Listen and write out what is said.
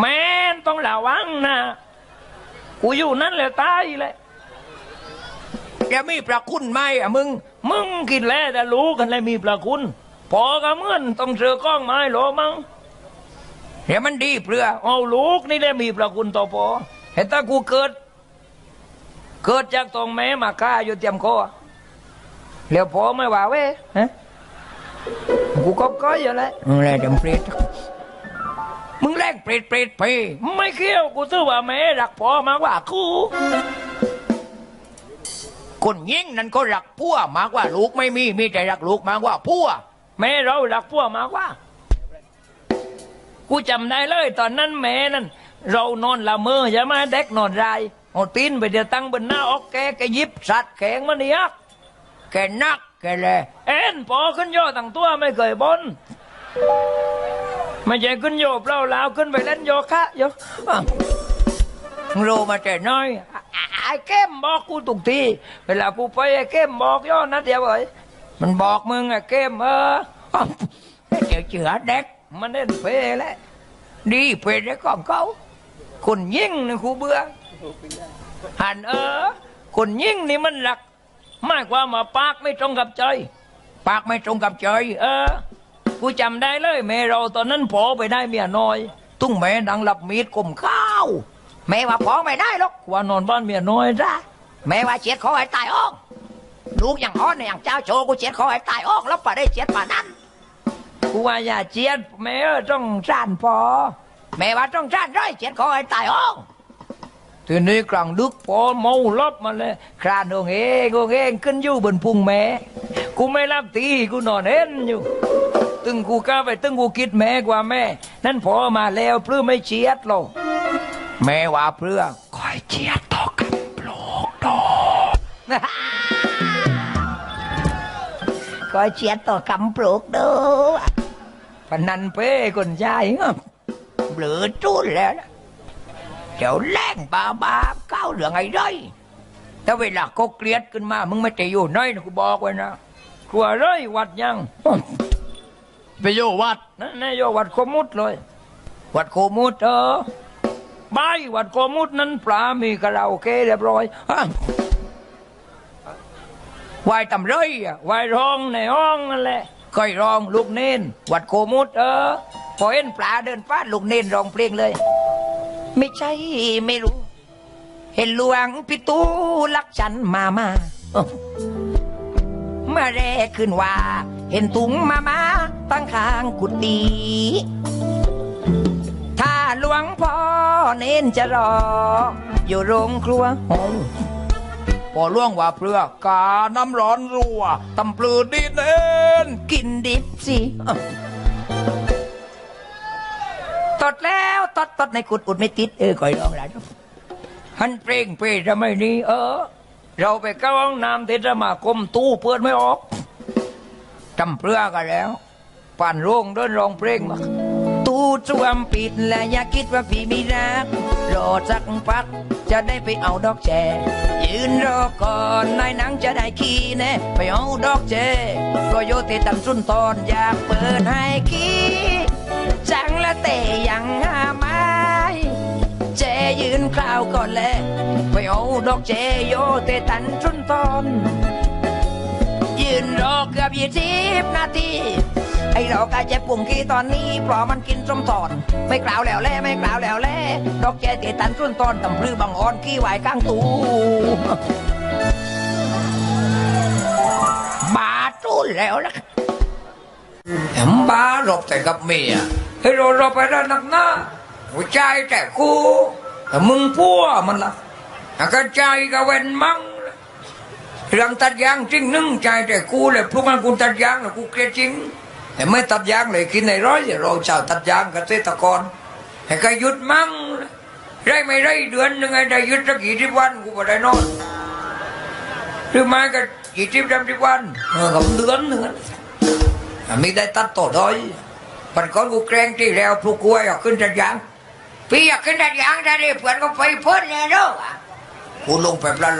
แม่นต้องระวังนะ กูอยู่นั่นแหละตายเลยแกมีประคุณไหมอะมึง มึงกินแล้วแต่รู้กันเลยมีประคุณ พอก็เหมือนต้องเจอกล้องไม้โหลมั้งเดี๋ยวมันดีเปลือเอาลูกนี่ได้มีประคุณต่อพอเห็นถ้ากูเกิด เกิดจากตรงแม่มาฆ่าอยู่เตรียมคอแล้วพอไม่ว่าเว้ยฮะกูก็ก้อยอยู่แล้วมึงแลจำเปรต มึงแรงเปรตเปรตไป ไม่เคี้ยวกูซื้อว่าแม่รักพอมากกว่ากูคนยิ่งนั้นก็รักพัวมากกว่าลูกไม่มีมีแต่รักลูกมากกว่าพัวแม่เรารักพวกมากกว่า กูจำได้เลย ตอนนั้นแม่นั่นเรานอนละเมอใช่ไหมเด็กนอนไรเอาตีนไปเดี๋ยวตั้งบนหน้าออกแกแกหยิบสัตว์แข็งมันเนี่ยแกนักแกแลเอ็นพอขึ้นโยตั้งตัวไม่เคยบน ไม่ใช่ขึ้นโยบเปล่าลาวขึ้นไปเล่นโยคะโยอะมึงรู้มาแต่น้อยไอ้ไอ้เข้มบอกกูทุกทีเวลากูไปไอ้เข้มบอกโยนะเดี๋ยวเอ้ยมันบอกมึงไอ้เข้มเออเดี๋ยเจือเด็กมันเล่นเพลแล้วดีเปรตได้ของเขาคนยิ่งนี่กูเบื่อหันเออคนยิ่งนี่มันหลักมากกว่ามาปากไม่ตรงกับใจ ปากไม่ตรงกับใจเออ กูจำได้เลยแม่เราตอนนั้นพอไปได้เมียน้อย ตุ้งแม่ดังหลับมีดกลมข้าวแม่ว่าพอไม่ได้หรอกว่านอนบ้านเมียน้อยจ้ะแม่ว่าเจ็ดคอให้ตายออกลูกอย่างอ้อนอย่างเจ้าโชกูเจ็ดคอให้ตายออกแล้วป่าได้เจ็ดป่านั้นกูว่าอย่าเจียดแม่ต้องสั่นพอแม่ว่าต้องชาติร้อยเจ็ดคอให้ตายออกทีนี้กลางดึกพอเมาลบมาเลยครานองเององเองขึ้นอยู่บนพุงแม่กูไม่รับตีกูนอนเห็นอยู่ ตึงกูก้าไปตึงกูคิดแม่กว่าแม่ นั่นพอมาแล้วเพื่อไม่เชียดหรอกแม่ว่าเพื่อคอยเชียดต่อกันปลอกดอกคอยเชียดต่อกำปลูกเด้อพนันเป้คนชายเอ้อเบลือจุ้นแล้วนะเดี๋ยวแรงบาบาก้าวเหลืองไอ้ด้อยถ้าเวลาเขาเกลียดขึ้นมา มึงไม่จะอยู่น้อยนะกูบอกไว้นะกลัวเร้ยวัดยัง ไปโยวัดนั่นแน่โยวัดโคมุดเลย วัดโคมุดเออบายวัดโคมุดนั้นปลามีคาราโอเกะเรียบร้อยฮะไหวายตำเลยอะไว้ร้องในห้องนั่นแหละก้อยร้องลูกเน้นวัดโคมุดเออพอเห็นปลาเดินฟาดลูกเน้นร้องเพลงเลย ไม่ใช่ไม่รู้ เห็นหลวงปิตูลักฉันมามาอ้าว เมื่อแรกขึ้นว่า เห็นถุงมามาตั้งข้างกุฏิถ้าหลวงพ่อเน้นจะรอ อยู่โรงครัวโอ้พอล่วงว่าเพื่อกาน้ำร้อนรัวตำปลือดีเน้นกินดิบสิตดแล้วตดตดในกุดอุดไม่ติดเออคอยลองแล้วหันเปร่งเปร่ทำไมนี่เออ เราไปเข้าห้องน้ำเที่สมาคมตู้เปิดไม่ออกจำเปลือกันแล้วปั่นโรงเดินร้องเพลงมาตู้จวมปิดและอย่าคิดว่าพี่มีรักรอสักพักจะได้ไปเอาดอกแจยืนรอก่อนนายหนังจะได้ขี่แน่ไปเอาดอกแจรอยโยเตตันสุนทรอยากเปิดให้ขี่จังละเตยังหาไม้เจยืนคราวก่อนแล เอาดอกแจโยเตตันสุนทรยืนรอเกือบยี่สิบนาทีไอ้เรากายเจ็บปุ่งขี้ตอนนี้เพราะมันกินส้มตอน ไม่กล่าวแล้วแล่ไม่กล่าวแล้วแล่ดอกแจเกตันสุนตอนตำพลือบังอ่อนขี้ไหวข้างตูบาจุนแล้วนะแอมบ้ารบแต่กับเมียให้เราเราไปได้นักหน้าหัวใจแต่กูแต่มึงพัวมันละ ก็ใจก็เว้นมั่งเรื่องตัดยางจริงนึ่งใจแต่กูเลยพวกมันกูตัดยางแล้วกูเกลียดจริง แต่ไม่ตัดยางเลยกินในร้อยเราชาวตัดยางเกษตรกรให้ก็หยุดมั่งไรไม่ไรเดือนหนึ่งไงได้หยุดสักกี่สิบวันกูก็ได้นอนหรือไม่ก็กี่สิบสามสิบวันเออกับเดือนหนึ่งอะอ่ได้ตัดต่อด้อยปันก่อนกูแกล้งที่แล้วพวกกูอยากขึ้นตัดยางพี่อยากขึ้นตัดยางได้เลยเพื่อนก็ไปพิ่นแน่เด้อกู ลงไปปลา